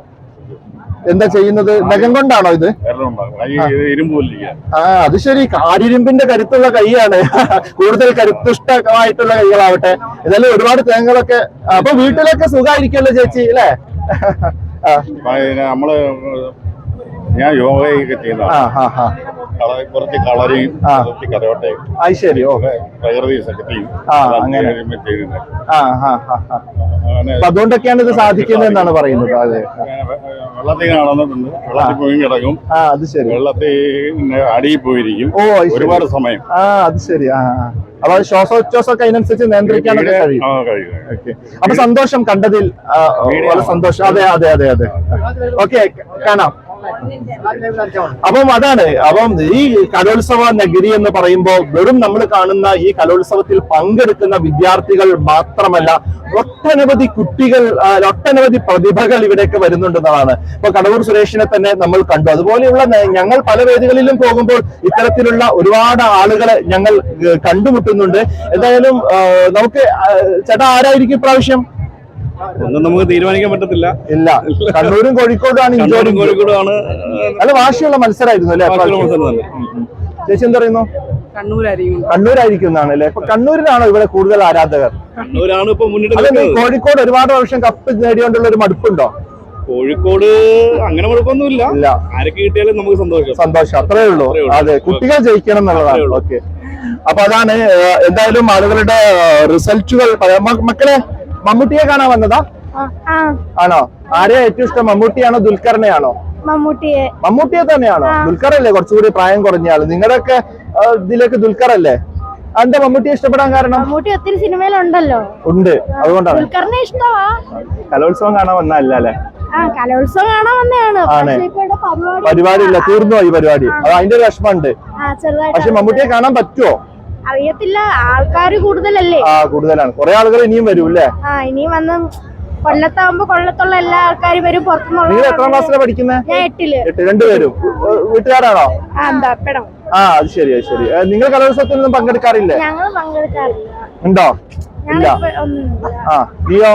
എന്താ ചെയ്യുന്നത്? നഖം കൊണ്ടാണോ ഇത്? ആ അത് ശരി. കാരിരുമ്പിന്റെ കരുത്തുള്ള കൈയാണ്. കൂടുതൽ കരുത്തുഷ്ടമായിട്ടുള്ള കൈകളാവട്ടെ. എന്നാലും ഒരുപാട് തേങ്ങകളൊക്കെ അപ്പൊ വീട്ടിലൊക്കെ സുഖമായിരിക്കുമല്ലോ ചേച്ചി അല്ലേ? നമ്മൾ ഞാൻ യോഗയൊക്കെ ചെയ്യുന്ന ആ ആ ആ കുറച്ച് കളറിയും ആ. കുറച്ച് കഥയോട്ടയും അത് ശരി ഓ. പ്രകൃതി ശക്തിയും ആ, അങ്ങനെ. ആ അങ്ങനെ അപ്പൊ അതുകൊണ്ടൊക്കെയാണ് ഇത് സാധിക്കുന്നത് എന്നാണ് പറയുന്നത്. അതെ വെള്ളത്തിൽ കാണുന്നുണ്ട് വെള്ളത്തിൽ പോയി കിടക്കും. ആ അത് ശരി. വെള്ളത്തിൽ അടിയിൽ പോയിരിക്കും. ഓ അത് ശരി. ഒരുപാട് സമയം. ആ അത് ശരി. ആ ആ. അപ്പൊ അത് ശ്വാസോച്ഛ്വാസമൊക്കെ അതിനനുസരിച്ച് നിയന്ത്രിക്കാനൊക്കെ കഴിയും. ആ, കഴിയും. ഓക്കെ. അപ്പൊ സന്തോഷം കണ്ടതിൽ ആ, വളരെ സന്തോഷം. അതെ അതെ അതെ അതെ. ഓക്കെ കാണാം. അപ്പം അതാണ് അപ്പം ഈ കലോത്സവ നഗരി എന്ന് പറയുമ്പോൾ വെറും നമ്മൾ കാണുന്ന ഈ കലോത്സവത്തിൽ പങ്കെടുക്കുന്ന വിദ്യാർത്ഥികൾ മാത്രമല്ല ഒട്ടനവധി കുട്ടികൾ ഒട്ടനവധി പ്രതിഭകൾ ഇവിടേക്ക് വരുന്നുണ്ടെന്നതാണ് ഇപ്പൊ കടവൂർ സുരേഷിനെ തന്നെ നമ്മൾ കണ്ടു. അതുപോലെയുള്ള ഞങ്ങൾ പല വേദികളിലും പോകുമ്പോൾ ഇത്തരത്തിലുള്ള ഒരുപാട് ആളുകളെ ഞങ്ങൾ കണ്ടുമുട്ടുന്നുണ്ട്. എന്തായാലും നമുക്ക് ചേട്ടാ ആരായിരിക്കും ഇപ്രാവശ്യം? ഒന്നും നമുക്ക് തീരുമാനിക്കാൻ പറ്റത്തില്ല. ഇല്ല. കണ്ണൂരും കോഴിക്കോടാണ് ഇഞ്ചോടും കോഴിക്കോടാണ് നല്ല വാശിയുള്ള മത്സരമായിരുന്നു അല്ലേ. ചേച്ചി എന്താ പറയുന്നു? കണ്ണൂരായിരിക്കും. കണ്ണൂരായിരിക്കും എന്നാണ് അല്ലേ? ഇപ്പൊ കണ്ണൂരിനാണോ ഇവിടെ കൂടുതൽ ആരാധകർ? കണ്ണൂരാണ് ഇപ്പൊ മുന്നിട്ട് നിൽക്കുന്നത്. കോഴിക്കോട് ഒരുപാട് വർഷം കപ്പ് നേടിയോണ്ടുള്ള ഒരു മടുപ്പുണ്ടോ? കോഴിക്കോട് അങ്ങനെ കുഴപ്പമൊന്നുമില്ല ഇല്ല. ആരൊക്കെ കിട്ടിയാലും നമുക്ക് സന്തോഷം. സന്തോഷം. അത്രേ ഉള്ളൂ. അതെ കുട്ടികൾ ജയിക്കണം എന്നുള്ളതാണ്. ഓക്കെ. അപ്പൊ അതാണ് എന്തായാലും ആളുകളുടെ റിസൾട്ടുകൾ മക്കളെ മമ്മൂട്ടിയെ കാണാൻ വന്നതാ? ആണോ? ആരെയാ ഏറ്റവും ഇഷ്ടം മമ്മൂട്ടിയാണോ ദുൽഖറിനെയാണോ? മമ്മൂട്ടിയെ. മമ്മൂട്ടിയെ തന്നെയാണോ? ദുൽഖറല്ലേ കുറച്ചുകൂടി പ്രായം കുറഞ്ഞ ആൾ നിങ്ങളുടെയൊക്കെ ഇതിലേക്ക് ദുൽഖറല്ലേ? എന്താ മമ്മൂട്ടിയെ ഇഷ്ടപ്പെടാൻ കാരണം? മമ്മൂട്ടി ഒത്തിരി സിനിമയിലുണ്ടല്ലോ. ഉണ്ട്. അതുകൊണ്ടാണ്. ദുൽഖറിനെ ഇഷ്ടമാ കലോത്സവം കാണാൻ വന്നല്ല അല്ലേ? കലോത്സവം കാണാൻ വന്നതാണ്. പരിപാടി ഇല്ല. തീർന്നു പരിപാടി. അത് അതിന്റെ ഒരു വിഷമമുണ്ട്. പക്ഷെ മമ്മൂട്ടിയെ കാണാൻ പറ്റുമോ അറിയത്തില്ല ആൾക്കാർ കൂടുതലല്ലേ? ആ കൂടുതലാണ്. കുറെ ആളുകൾ ഇനിയും വരും അല്ലേ? ആ ഇനിയും വന്ന് കൊല്ലത്താകുമ്പോ കൊല്ലത്തുള്ള എല്ലാ ആൾക്കാരും വരും നിങ്ങൾ എത്രാം ക്ലാസ്സിലെ ക്ലാസ്സിലാണ് പഠിക്കുന്നത് ഞാൻ എട്ടിൽ. എട്ട് രണ്ടുപേരും വീട്ടുകാരാണോ? ആ എന്താ പെടം ആ അത് ശരി അത് ശരി. നിങ്ങൾ കലോത്സവത്തിനൊന്നും പങ്കെടുക്കാറില്ലേ? ഞങ്ങൾ പങ്കെടുക്കാറില്ല. ഉണ്ടോ? ഇല്ല. ആ നീയോ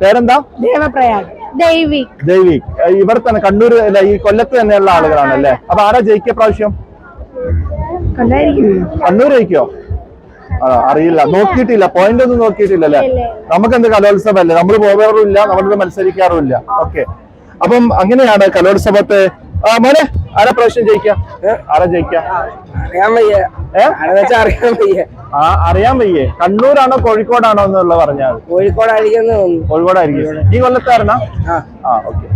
പേരെന്താ? ദേവപ്രയാഗ്. ദൈവിക്. ദൈവിക്. ഇവിടെ തന്നെ കണ്ണൂർ അല്ല ഈ കൊല്ലത്ത് തന്നെയുള്ള ആളുകളാണല്ലേ? അപ്പൊ ആരാ ജയിക്കിയ പ്രാവശ്യം? ആ അറിയില്ല. നോക്കിയിട്ടില്ല. പോയിന്റ് ഒന്നും നോക്കിയിട്ടില്ല അല്ലേ. നമുക്ക് എന്ത് കലോത്സവമല്ലേ? നമ്മൾ പോകാറുമില്ല നമ്മളിത് മത്സരിക്കാറുമില്ല. ഓക്കെ. അപ്പം അങ്ങനെയാണ് കലോത്സവത്തെ മോനെ ആരാ പ്രാവശ്യം ജയിക്കാം? ആരാ ജയിക്കാം? അറിയാൻ വയ്യ. ആ അറിയാൻ വയ്യേ. കണ്ണൂരാണോ കോഴിക്കോടാണോ എന്നുള്ള പറഞ്ഞാൽ കോഴിക്കോടായിരിക്കും കോഴിക്കോടായിരിക്കും. ഈ കൊല്ലത്താരണ. ആ ഓക്കെ.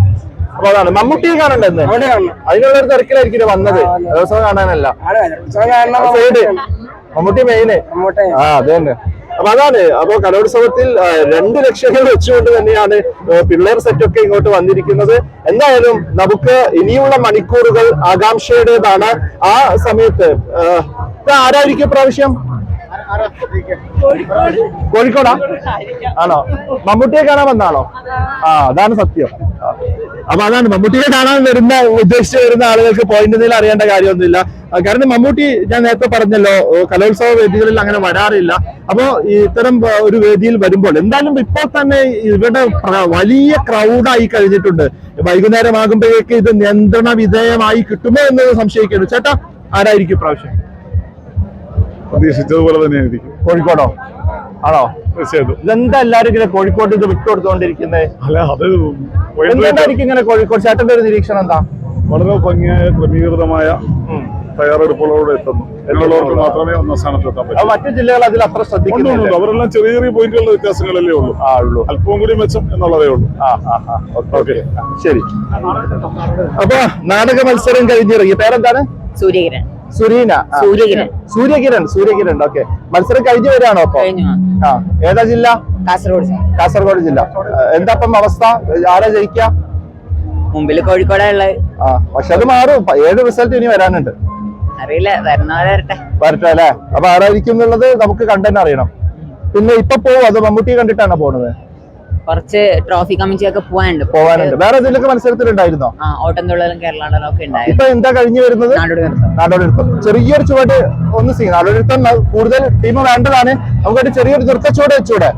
അപ്പൊ അതാണ്. മമ്മൂട്ടിയെ കാണണ്ടെന്ന് അതിനുള്ള ഒരു തിരക്കിലായിരിക്കും വന്നത്? ദിവസം കാണാനല്ല. മമ്മൂട്ടി മെയിന് ആ അത് തന്നെ. അപ്പൊ അതാണ്. അപ്പൊ കലോത്സവത്തിൽ രണ്ട് ലക്ഷങ്ങൾ വെച്ചുകൊണ്ട് തന്നെയാണ് പിള്ളേർ സെറ്റ് ഒക്കെ ഇങ്ങോട്ട് വന്നിരിക്കുന്നത്. എന്തായാലും നമുക്ക് ഇനിയുള്ള മണിക്കൂറുകൾ ആകാംക്ഷയുടേതാണ്. ആ സമയത്ത് ആരായിരിക്കും പ്രാവശ്യം കോഴിക്കോടാ? ആണോ? മമ്മൂട്ടിയെ കാണാൻ വന്നാണോ? ആ അതാണ് സത്യം. അപ്പൊ അതാണ് മമ്മൂട്ടിയെ കാണാൻ വരുന്ന ഉദ്ദേശിച്ച് വരുന്ന ആളുകൾക്ക് പോയിന്റ് എന്തെങ്കിലും അറിയേണ്ട കാര്യമൊന്നുമില്ല. കാരണം മമ്മൂട്ടി ഞാൻ നേരത്തെ പറഞ്ഞല്ലോ കലോത്സവ വേദികളിൽ അങ്ങനെ വരാറില്ല. അപ്പോ ഇത്തരം ഒരു വേദിയിൽ വരുമ്പോൾ എന്തായാലും ഇപ്പോൾ തന്നെ ഇവിടെ വലിയ ക്രൗഡായി കഴിഞ്ഞിട്ടുണ്ട്. വൈകുന്നേരം ആകുമ്പോഴേക്ക് ഇത് നിയന്ത്രണ വിധേയമായി കിട്ടുമോ എന്ന് സംശയിക്കുന്നു ചേട്ടാ ആരായിരിക്കും പ്രാവശ്യം പ്രതീക്ഷിച്ചതുപോലെ തന്നെ ആയിരിക്കും കോഴിക്കോടോ? ആണോ? തീർച്ചയായിട്ടും. ഇതെന്താ എല്ലാരും ഇങ്ങനെ കോഴിക്കോട് ഇത് വിട്ടുകൊടുത്തോണ്ടിരിക്കുന്നത് അല്ല അത് എന്തായിരിക്കും ഇങ്ങനെ കോഴിക്കോട്? ചേട്ടന്റെ ഒരു നിരീക്ഷണം എന്താ? വളരെ ഭംഗിയായ ക്രമീകൃതമായ തയ്യാറെടുപ്പുകളോടെ എത്തുന്നു. എന്നുള്ളവർക്ക് മാത്രമേ ഒന്നാം സ്ഥാനത്ത് എത്താൻ പറ്റും. മറ്റു ജില്ലകൾ അതിൽ അത്ര ശ്രദ്ധിക്കുന്നുണ്ട് അവരെല്ലാം ചെറിയ ചെറിയ പോയിന്റുകളുടെ വ്യത്യാസങ്ങളല്ലേ ഉള്ളൂ. ആ ഉള്ളൂ. അല്പവും കൂടി മെച്ചം എന്നുള്ളതേ ഉള്ളൂ. ഓക്കെ ശരി. അപ്പൊ നാടക മത്സരം കഴിഞ്ഞിറങ്ങി. പേരെന്താണ്? സൂര്യകിരൺ സുരീന. സൂര്യകിരൺ. സൂര്യകിരൺ സൂര്യകിരൺ. ഓക്കെ. മത്സരം കഴിഞ്ഞു വരികയാണോ അപ്പൊ? ആ. ഏതാ ജില്ല? കാസർഗോഡ് കാസർഗോഡ് ജില്ല. എന്താ അപ്പം അവസ്ഥ? ആരാ ജയിക്ക? മുമ്പിൽ കോഴിക്കോടാ ഉള്ളത് ആ പക്ഷെ അത് മാറും. ഏത് ഏഴ് റിസൾട്ട് ഇനി വരാനുണ്ട്? അറിയില്ല വരട്ടെ. വരട്ടെ അല്ലേ? അപ്പൊ ആരായിരിക്കും എന്നുള്ളത് നമുക്ക് കണ്ടന്നെ അറിയണം. പിന്നെ ഇപ്പൊ പോവും? അത് മമ്മൂട്ടിയെ കണ്ടിട്ടാണോ പോണത്? കുറച്ച് ട്രോഫി കമ്മിറ്റിയൊക്കെ പോവാനുണ്ട്. പോവാനുണ്ട്. വേറെ ഏതെങ്കിലും മത്സരത്തിലുണ്ടായിരുന്നോ? ആ ഓട്ടം തുള്ളലും ഒക്കെ ഉണ്ടായിരുന്നു. ഇപ്പൊ എന്താ കഴിഞ്ഞു വരുന്നത്? നാടോടി നൃത്തം നാടോടിനൃത്തം. ചെറിയൊരു ചുവട് ഒന്ന് സീ നാടോടിനൃത്തം കൂടുതൽ ടീം വേണ്ടതാണ്. നമുക്കൊരു ചെറിയൊരു നൃത്തച്ചുവട് വെച്ചൂടെ?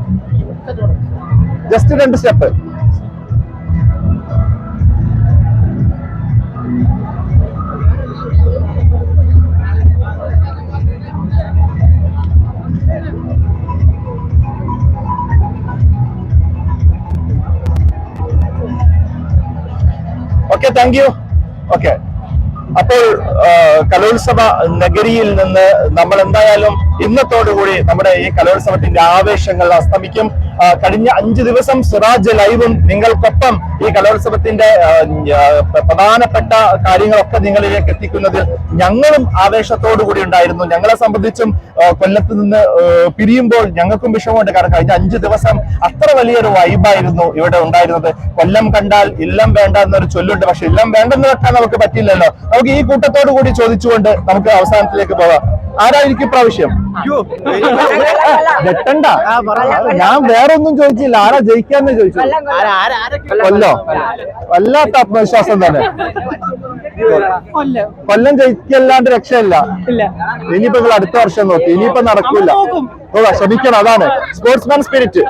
ജസ്റ്റ് രണ്ട് step okay thank you okay അപ്പോൾ കലോത്സവ നഗരിയിൽ നിന്ന് നമ്മൾ എന്തായാലും ഇന്നത്തോടുകൂടി നമ്മുടെ ഈ കലോത്സവത്തിന്റെ ആവേശങ്ങൾ അസ്തമിക്കും. കഴിഞ്ഞ അഞ്ചു ദിവസം സിറാജ് ലൈവും നിങ്ങൾക്കൊപ്പം ഈ കലോത്സവത്തിന്റെ പ്രധാനപ്പെട്ട കാര്യങ്ങളൊക്കെ നിങ്ങളിലേക്ക് എത്തിക്കുന്നതിൽ ഞങ്ങളും ആവേശത്തോടു കൂടി ഉണ്ടായിരുന്നു. ഞങ്ങളെ സംബന്ധിച്ചും കൊല്ലത്ത് നിന്ന് പിരിയുമ്പോൾ ഞങ്ങൾക്കും വിഷമമുണ്ട്. കാരണം കഴിഞ്ഞ അഞ്ചു ദിവസം അത്ര വലിയൊരു വൈബായിരുന്നു ഇവിടെ ഉണ്ടായിരുന്നത്. കൊല്ലം കണ്ടാൽ ഇല്ലം വേണ്ട എന്നൊരു ചൊല്ലുണ്ട്. പക്ഷെ ഇല്ലം വേണ്ടെന്ന് വെക്കാൻ നമുക്ക് പറ്റില്ലല്ലോ. നമുക്ക് ഈ കൂട്ടത്തോടു കൂടി ചോദിച്ചുകൊണ്ട് നമുക്ക് അവസാനത്തിലേക്ക് പോവാം ആരായിരിക്കും പ്രാവശ്യം വെട്ടണ്ട. ഞാൻ വേറെ ഒന്നും ചോദിച്ചില്ല. ആരാ ജയിക്കാന്ന് ചോദിച്ചു കൊല്ലോ വല്ലാത്ത ആത്മവിശ്വാസം തന്നെ. കൊല്ലം. ജയിക്കല്ലാണ്ട് രക്ഷയില്ല. ഇനിയിപ്പോ നിങ്ങൾ അടുത്ത വർഷം നോക്കി. ഇനിയിപ്പോ നടക്കൂല. ഓ ക്ഷമിക്കണം അതാണ്. സ്പോർട്സ്മാൻ സ്പിരിറ്റ്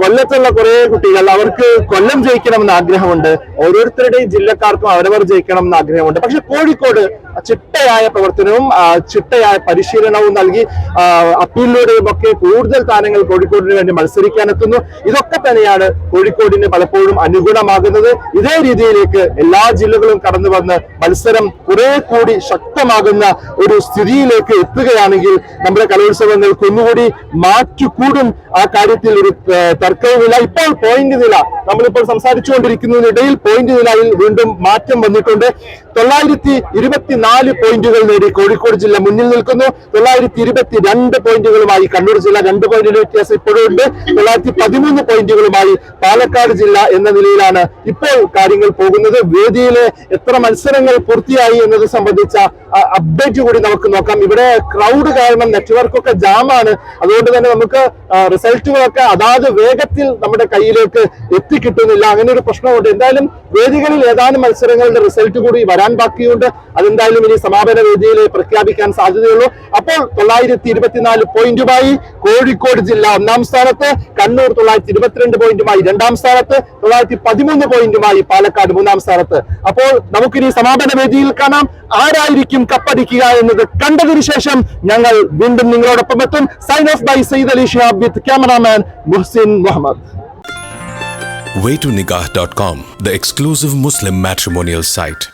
കൊല്ലത്തുള്ള കുറെ കുട്ടികൾ അവർക്ക് കൊല്ലം ജയിക്കണമെന്ന് ആഗ്രഹമുണ്ട്. ഓരോരുത്തരുടെയും ജില്ലക്കാർക്കും അവരവർ ജയിക്കണം എന്ന് ആഗ്രഹമുണ്ട്. പക്ഷെ കോഴിക്കോട് ചിട്ടയായ പ്രവർത്തനവും ചിട്ടയായ പരിശീലനവും നൽകി അപ്പീലിലൂടെയും ഒക്കെ കൂടുതൽ താരങ്ങൾ കോഴിക്കോടിന് വേണ്ടി മത്സരിക്കാനെത്തുന്നു. ഇതൊക്കെ തന്നെയാണ് കോഴിക്കോടിന് പലപ്പോഴും അനുകൂലമാകുന്നത്. ഇതേ രീതിയിലേക്ക് എല്ലാ ജില്ലകളും കടന്നു വന്ന് മത്സരം കുറെ കൂടി ശക്തമാകുന്ന ഒരു സ്ഥിതിയിലേക്ക് എത്തുകയാണെങ്കിൽ നമ്മുടെ കലോത്സവങ്ങൾക്ക് ഒന്നുകൂടി മാറ്റുകൂടും ആ കാര്യത്തിൽ ഒരു തർക്കവുമില്ല. ഇപ്പോൾ പോയിന്റ് നില നമ്മളിപ്പോൾ സംസാരിച്ചുകൊണ്ടിരിക്കുന്നതിനിടയിൽ പോയിന്റ് നിലയിൽ വീണ്ടും മാറ്റം വന്നിട്ടുണ്ട്. തൊള്ളായിരത്തി ഇരുപത്തിനാല് പോയിന്റുകൾ നേടി കോഴിക്കോട് ജില്ല മുന്നിൽ നിൽക്കുന്നു. തൊള്ളായിരത്തി ഇരുപത്തി രണ്ട് പോയിന്റുകളുമായി കണ്ണൂർ ജില്ല രണ്ട് പോയിന്റിന്റെ വ്യത്യാസം ഇപ്പോഴും ഉണ്ട് തൊള്ളായിരത്തി പതിമൂന്ന് പോയിന്റുകളുമായി പാലക്കാട് ജില്ല എന്ന നിലയിലാണ് ഇപ്പോൾ കാര്യങ്ങൾ പോകുന്നത്. വേദിയിലെ എത്ര മത്സരങ്ങൾ പൂർത്തിയായി എന്നത് സംബന്ധിച്ച അപ്ഡേറ്റ് കൂടി നമുക്ക് നോക്കാം. ഇവിടെ ക്രൗഡ് കാരണം നെറ്റ്വർക്കൊക്കെ ജാമാണ് അതുകൊണ്ട് തന്നെ നമുക്ക് റിസൾട്ടുകളൊക്കെ അതാത് വേഗത്തിൽ നമ്മുടെ കയ്യിലേക്ക് എത്തിക്കിട്ടുന്നില്ല. അങ്ങനെ ഒരു പ്രശ്നമുണ്ട്. എന്തായാലും വേദികളിൽ ഏതാനും മത്സരങ്ങളുടെ റിസൾട്ട് കൂടി വരാൻ ബാക്കിയുണ്ട്. അതെന്തായാലും ഇനി സമാപന വേദിയിൽ പ്രഖ്യാപിക്കാൻ സാധ്യതയുള്ളൂ. അപ്പോൾ തൊള്ളായിരത്തി ഇരുപത്തിനാല് പോയിന്റുമായി കോഴിക്കോട് ജില്ല ഒന്നാം സ്ഥാനത്ത് കണ്ണൂർ തൊള്ളായിരത്തി ഇരുപത്തിരണ്ട് പോയിന്റുമായി രണ്ടാം സ്ഥാനത്ത് തൊള്ളായിരത്തി പതിമൂന്ന് പോയിന്റുമായി പാലക്കാട് മൂന്നാം സ്ഥാനത്ത്. അപ്പോൾ നമുക്കിനി സമാപന വേദിയിൽ കാണാം. ആരായിരിക്കും കപ്പടിക്കുക എന്നത് കണ്ടതിന് ശേഷം ഞങ്ങൾ വീണ്ടും നിങ്ങളോടൊപ്പം എത്തും. Sign off by Sayyid Ali Shihab with cameraman Muhsin Muhammad waytonikah.com, the exclusive Muslim matrimonial site.